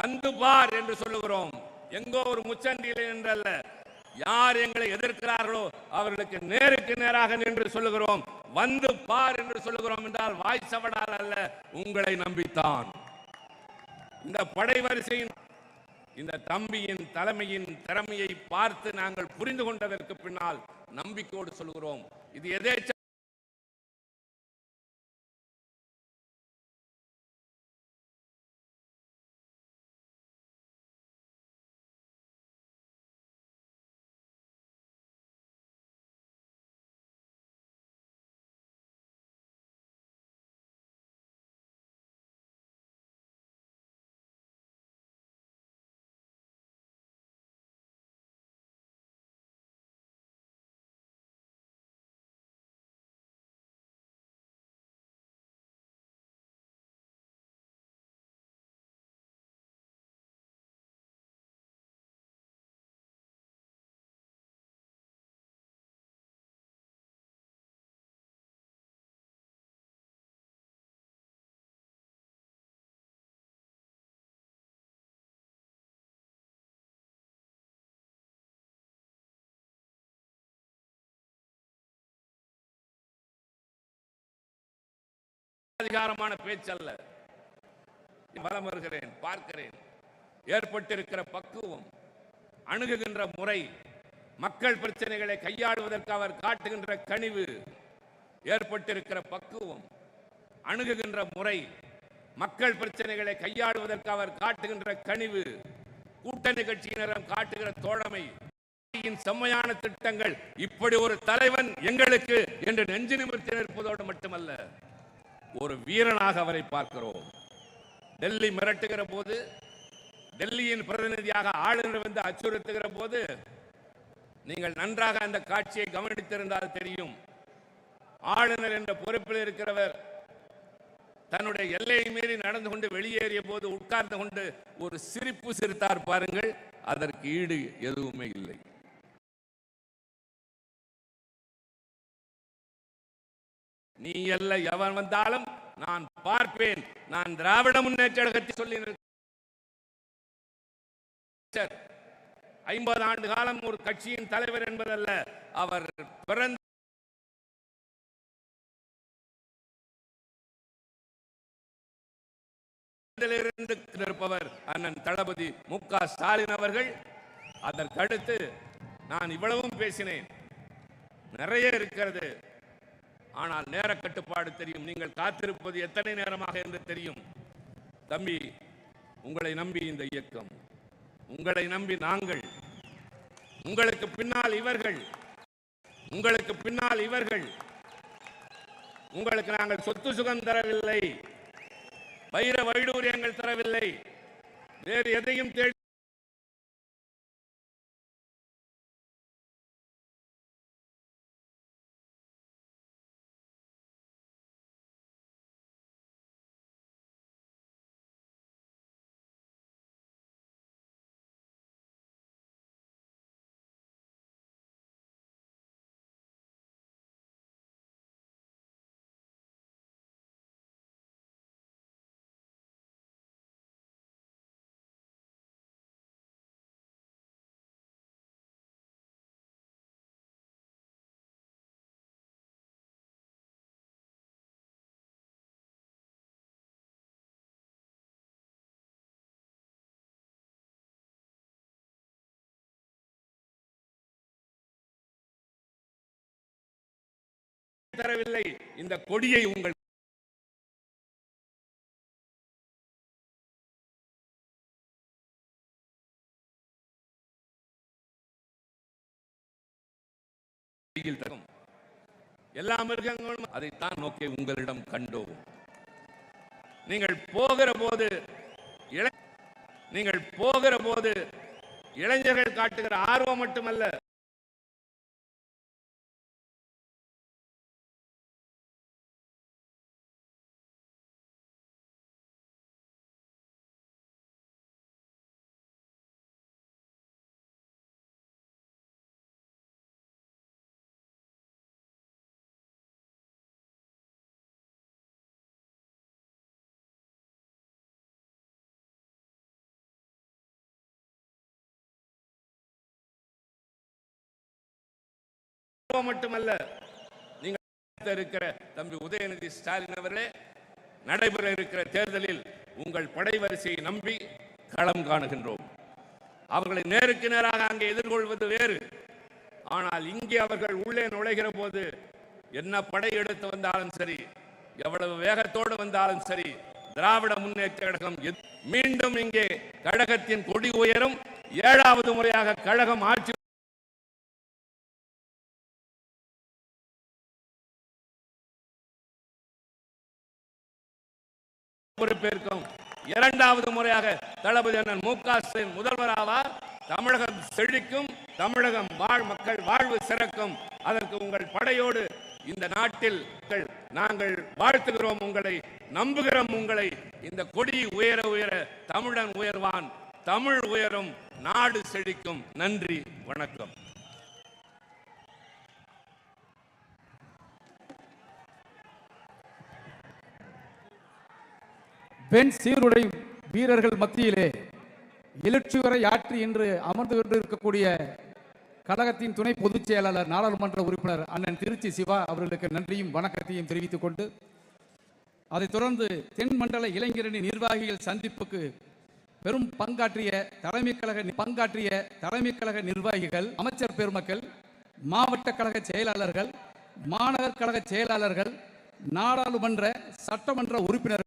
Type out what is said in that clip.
வந்து பார் என்று சொல்லுகிறோம். எங்கோ ஒரு முச்சண்டியில் என்றல்ல யார் எங்களை எதிர்க்கிறார்களோ அவர்களுக்கு நேருக்கு நேராக நின்று சொல்லுகிறோம். வந்து பார் என்று சொல்லுகிறோம் என்றால் வாய் சவடால் அல்ல உங்களை நம்பித்தான். இந்த படை வரிசையின் இந்த தம்பியின் தலைமையின் திறமையை பார்த்து நாங்கள் புரிந்து கொண்டதற்கு பின்னால் நம்பிக்கையோடு சொல்கிறோம் இது எதேச்ச அதிகாரமான பேச்சல்ல. வலம் வருகிறேன் பார்க்கிறேன். ஏற்பட்டிருக்கிற பக்குவம் அணுகுகின்ற முறை மக்கள் பிரச்சனைகளை கையாளுவதற்கு அவர் காட்டுகின்ற கனிவு ஏற்பட்டிருக்கிற பக்குவம் அணுகுகின்ற முறை மக்கள் பிரச்சனைகளை கையாளுவதற்கு அவர் காட்டுகின்ற கனிவு கூட்டணி கட்சியினரம் காட்டுகிற தோழமை செம்மையான திட்டங்கள் இப்படி ஒரு தலைவன் எங்களுக்கு என்று நெஞ்சு நிமிர்த்தி நிற்பதோடு மட்டுமல்ல. ஒரு வீரனாக அவரை பார்க்கிறோம். டெல்லி மிரட்டுகிற போது டெல்லியின் பிரதிநிதியாக ஆளுநர் வந்து அச்சுறுத்துகிற போது நீங்கள் நன்றாக அந்த காட்சியை கவனித்திருந்தால் தெரியும். ஆளுநர் என்ற பொறுப்பில் இருக்கிறவர் தன்னுடைய எல்லையை மீறி நடந்து கொண்டு வெளியேறிய போது உட்கார்ந்து கொண்டு ஒரு சிரிப்பு சிரித்தார் பாருங்கள் அதற்கு ஈடு எதுவுமே இல்லை. நீ அல்ல எவன் வந்தாலும் நான் பார்ப்பேன். நான் திராவிட முன்னேற்ற கழகத்தை சொல்லி ஐம்பது ஆண்டு காலம் ஒரு கட்சியின் தலைவர் என்பதல்ல அவர் பிறந்த இருந்து இருப்பவர் அண்ணன் தளபதி மு க ஸ்டாலின் அவர்கள். அதற்கடுத்து நான் இவ்வளவும் பேசினேன். நிறைய இருக்கிறது. ஆனால் நேர கட்டுப்பாடு தெரியும். நீங்கள் காத்திருப்பது எத்தனை நேரமாக என்று தெரியும். தம்பி உங்களை நம்பி இந்த இயக்கம். உங்களை நம்பி நாங்கள். உங்களுக்கு பின்னால் இவர்கள். உங்களுக்கு பின்னால் இவர்கள். உங்களுக்கு நாங்கள் சொத்து சுகம் தரவில்லை. வைர வைடூரியங்கள் தரவில்லை. வேறு எதையும் தேடி தரவில்லை. இந்த கொடியை உங்கள் கையில் தரும். எல்லா மிருகங்களும் அதைத்தான் நோக்கி உங்களிடம் கண்டோம். நீங்கள் போகிற போது நீங்கள் போகிற போது இளைஞர்கள் காட்டுகிற ஆர்வம் மட்டுமல்ல மட்டுமல்ல நீங்கள் இருக்கிற தம்பி உதயநிதி ஸ்டாலின் அவர்களே நடைபெற இருக்கிற தேர்தலில் உங்கள் படை வரிசையை நம்பி களம் காணுகின்றோம். அவர்களை நேருக்கு நேராக அங்கே எதிர்கொள்வது வேறு. ஆனால் இங்கே அவர்கள் உள்ளே நுழைகிற போது என்ன படை எடுத்து வந்தாலும் சரி எவ்வளவு வேகத்தோடு வந்தாலும் சரி திராவிட முன்னேற்ற கழகம் மீண்டும் இங்கே கழகத்தின் கொடி உயரும் ஏழாவது முறையாக கழகம் ஆட்சி பொறுப்பேற்கும் இரண்டாவது முறையாக தளபதி அண்ணன் மு க ஸ்டாலின் முதல்வராவார் தமிழகம் செழிக்கும் தமிழகம் வாழ் மக்கள் வாழ்வு சிறக்கும். அதற்கு உங்கள் படையோடு இந்த நாட்டில் நாங்கள் வாழ்த்துகிறோம் உங்களை நம்புகிறோம் உங்களை. இந்த கொடி உயர உயர தமிழன் உயர்வான். தமிழ் உயரும் நாடு செழிக்கும். நன்றி வணக்கம். பெண் சீருடை வீரர்கள் மத்தியிலே எழுச்சி வரை ஆற்றி இன்று அமர்ந்து கொண்டிருக்கக்கூடிய கழகத்தின் துணை பொதுச் செயலாளர் நாடாளுமன்ற உறுப்பினர் அண்ணன் திருச்சி சிவா அவர்களுக்கு நன்றியும் வணக்கத்தையும் தெரிவித்துக் கொண்டு அதைத் தொடர்ந்து தென் மண்டல இளைஞரணி நிர்வாகிகள் சந்திப்புக்கு பெரும் பங்காற்றிய தலைமை கழக பங்காற்றிய தலைமை கழக நிர்வாகிகள் அமைச்சர் பெருமக்கள் மாவட்ட கழக செயலாளர்கள் மாநகர் கழக செயலாளர்கள் நாடாளுமன்ற சட்டமன்ற உறுப்பினர்கள்